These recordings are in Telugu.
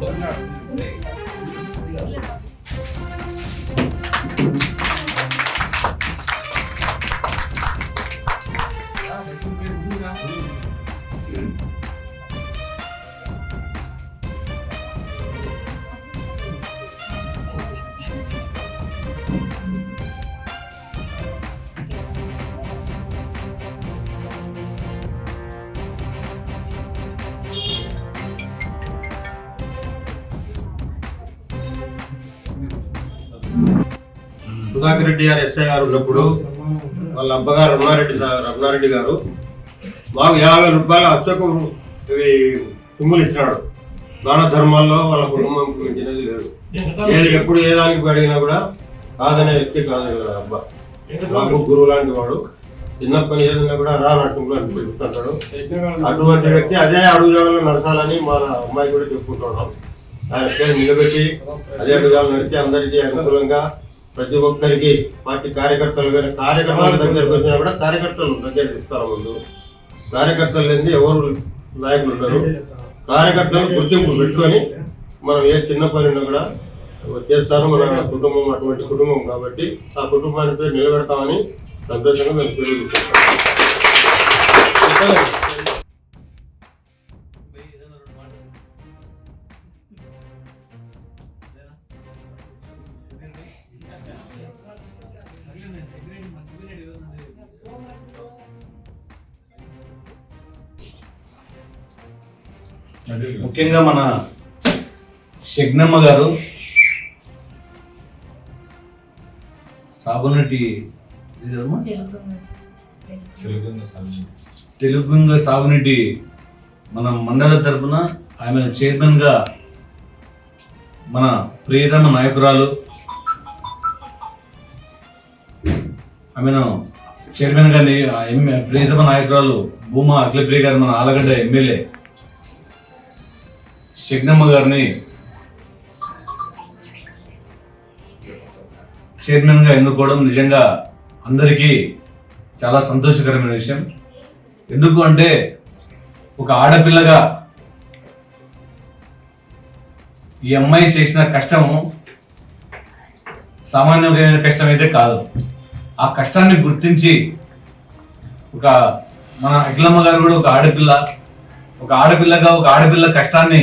Gracias. సుధాకర్ రెడ్డి గారు ఎస్ఐ గారు ఉన్నప్పుడు వాళ్ళ అబ్బగారు రమణారెడ్డి సార్ రమణారెడ్డి గారు మాకు యాభై రూపాయల అచ్చకు ఇవి తుమ్ములు ఇచ్చినాడు. దాన ధర్మాల్లో వాళ్ళ కుటుంబం గురించినది లేదు. ఏది ఎప్పుడు ఏ దానికి అడిగినా కూడా కాదనే వ్యక్తి కాదు అబ్బ అబ్బా. మాకు గురువు లాంటి వాడు. చిన్నప్పటి ఏదైనా కూడా రా చెప్తున్నాడు అటువంటి వ్యక్తి అదే అడుగుజాడలో నడచాలని మా అమ్మాయి కూడా చెప్పుకుంటున్నాం. ఆయన పేరు నిలబెట్టి అదే అడుగుజాడలు నడిచి అందరికీ అనుకూలంగా ప్రతి ఒక్కరికి పార్టీ కార్యకర్తలు కానీ కార్యకర్తల దగ్గరకు వచ్చినా కూడా కార్యకర్తలు దగ్గర తీసుకోవాలి ముందు. కార్యకర్తలు లేని ఎవరు నాయకులు ఉండరు. కార్యకర్తలు గుర్తింపు పెట్టుకొని మనం ఏ చిన్న పని ఉన్నా కూడా చేస్తారు. మన కుటుంబం అటువంటి కుటుంబం కాబట్టి ఆ కుటుంబాన్ని పేరు నిలబెడతామని సంతోషంగా మేము తెలియజేస్తాం ముఖ్యంగా మన షగ్నమ్మ గారు సాగునటి? తెలుగుంగ సాగునీటి మన మండల తరపున ఆమె చైర్మన్గా మన ప్రియతమ నాయకురాలు ఆమెను చైర్మన్గా ని- ఆ ఎమ్మె- ప్రియతమ నాయకురాలు భూమా అఖిలప్రియ గారు మన ఆలగడ్డ ఎమ్మెల్యే షగ్నమ్మ గారిని చైర్మన్గా ఎన్నుకోవడం నిజంగా అందరికీ చాలా సంతోషకరమైన విషయం. ఎందుకు అంటే ఒక ఆడపిల్లగా ఈ అమ్మాయి చేసిన కష్టము సామాన్యమైన కష్టం అయితే కాదు. ఆ కష్టాన్ని గుర్తించి ఒక మన అఖిలమ్మ గారు కూడా ఒక ఆడపిల్ల ఒక ఆడపిల్లగా ఒక ఆడపిల్ల కష్టాన్ని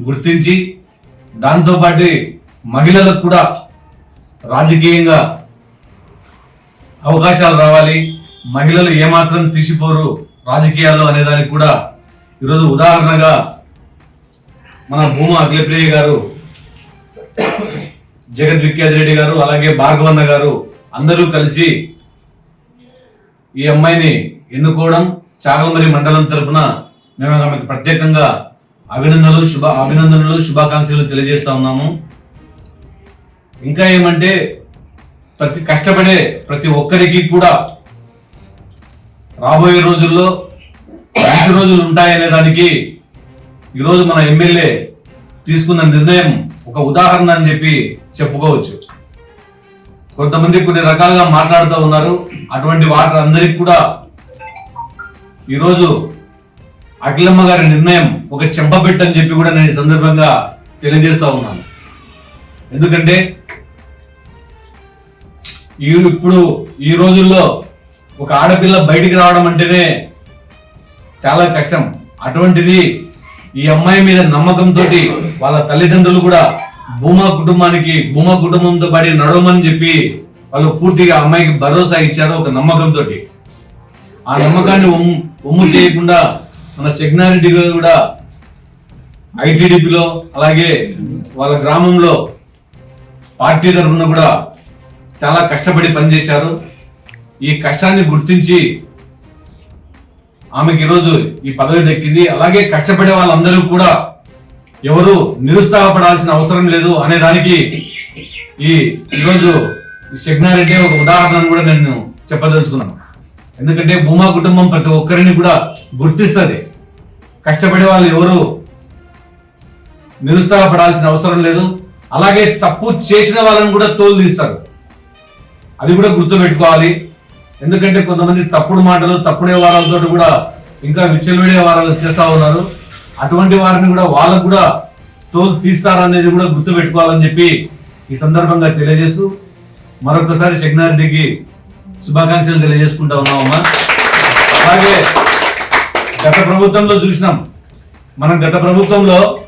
గుర్తించి దాంతోపాటు మహిళలకు కూడా రాజకీయంగా అవకాశాలు రావాలి. మహిళలు ఏమాత్రం తీసిపోరు రాజకీయాల్లో అనే దానికి కూడా ఈరోజు ఉదాహరణగా మన భూమా అఖిలప్రియ గారు జగత్ రెడ్డి గారు అలాగే భార్గవన్న గారు అందరూ కలిసి ఈ అమ్మాయిని ఎన్నుకోవడం చాగలమరి మండలం తరపున మేము ఆమెకు ప్రత్యేకంగా అభినందనలు శుభ అభినందనలు శుభాకాంక్షలు తెలియజేస్తా ఉన్నాము. ఇంకా ఏమంటే ప్రతి కష్టపడే ప్రతి ఒక్కరికి కూడా రాబోయే రోజుల్లో మంచి రోజులు ఉంటాయనే దానికి ఈరోజు మన ఎమ్మెల్యే తీసుకున్న నిర్ణయం ఒక ఉదాహరణ అని చెప్పి చెప్పుకోవచ్చు. కొంతమంది కొన్ని రకాలుగా మాట్లాడుతూ ఉన్నారు. అటువంటి వాటి అందరికి కూడా ఈరోజు అఖిలమ్మ గారి నిర్ణయం ఒక చెంపబెట్ట అని చెప్పి కూడా నేను ఈ సందర్భంగా తెలియజేస్తా ఉన్నాను. ఎందుకంటే ఈ ఇప్పుడు ఈ రోజుల్లో ఒక ఆడపిల్ల బయటికి రావడం అంటేనే చాలా కష్టం. అటువంటిది ఈ అమ్మాయి మీద నమ్మకంతో వాళ్ళ తల్లిదండ్రులు కూడా భూమా కుటుంబానికి భూమా కుటుంబంతో పడి నడవమని చెప్పి వాళ్ళు పూర్తిగా అమ్మాయికి భరోసా ఇచ్చారు ఒక నమ్మకంతో ఆ నమ్మకాన్ని ఉమ్- ఒమ్ము చేయకుండా మన సెగ్నారెడ్డి గారు కూడా ఐటీడీపీలో అలాగే వాళ్ళ గ్రామంలో పార్టీ తరఫున కూడా చాలా కష్టపడి పనిచేశారు. ఈ కష్టాన్ని గుర్తించి ఆమెకి ఈరోజు ఈ పదవి దక్కింది. అలాగే కష్టపడే వాళ్ళందరూ కూడా ఎవరు నిరుత్సాహపడాల్సిన అవసరం లేదు అనే దానికి ఈ ఈరోజు ఈ ఒక ఉదాహరణను కూడా నేను చెప్పదలుచుకున్నాను. ఎందుకంటే భూమా కుటుంబం ప్రతి ఒక్కరిని కూడా గుర్తిస్తుంది. కష్టపడే వాళ్ళు ఎవరు? నిరుత్సాహపడాల్సిన అవసరం లేదు. అలాగే తప్పు చేసిన వాళ్ళని కూడా తోలు తీస్తారు. అది కూడా గుర్తు పెట్టుకోవాలి ఎందుకంటే కొంతమంది తప్పుడు మాటలు తప్పుడు వ్యవహారాలతో కూడా ఇంకా విచ్చలవిడే వ్యవహారాలు చేస్తూ ఉన్నారు. అటువంటి వారిని కూడా వాళ్ళకు కూడా తోలు తీస్తారనేది కూడా గుర్తు పెట్టుకోవాలని చెప్పి ఈ సందర్భంగా తెలియజేస్తూ మరొకసారి శగ్నారెడ్డికి శుభాకాంక్షలు తెలియజేసుకుంటా ఉన్నామమ్మా. అలాగే గత ప్రభుత్వంలో చూసినాం. మనం గత ప్రభుత్వంలో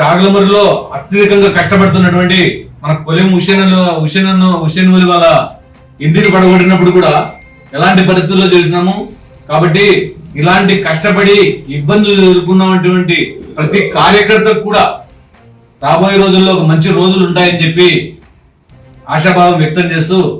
చాగలమరిలో అత్యధికంగా కష్టపడుతున్నటువంటి మన కొలెం హుషేన్ హుషేన్ హుషేన్ వాళ్ళ ఇంటిని పడగొట్టినప్పుడు కూడా ఎలాంటి పరిస్థితుల్లో చూసినాము? కాబట్టి ఇలాంటి కష్టపడి ఇబ్బందులు ఎదుర్కొన్నటువంటి ప్రతి కార్యకర్తకు కూడా రాబోయే రోజుల్లో ఒక మంచి రోజులు ఉంటాయని చెప్పి ఆశాభావం వ్యక్తం చేస్తూ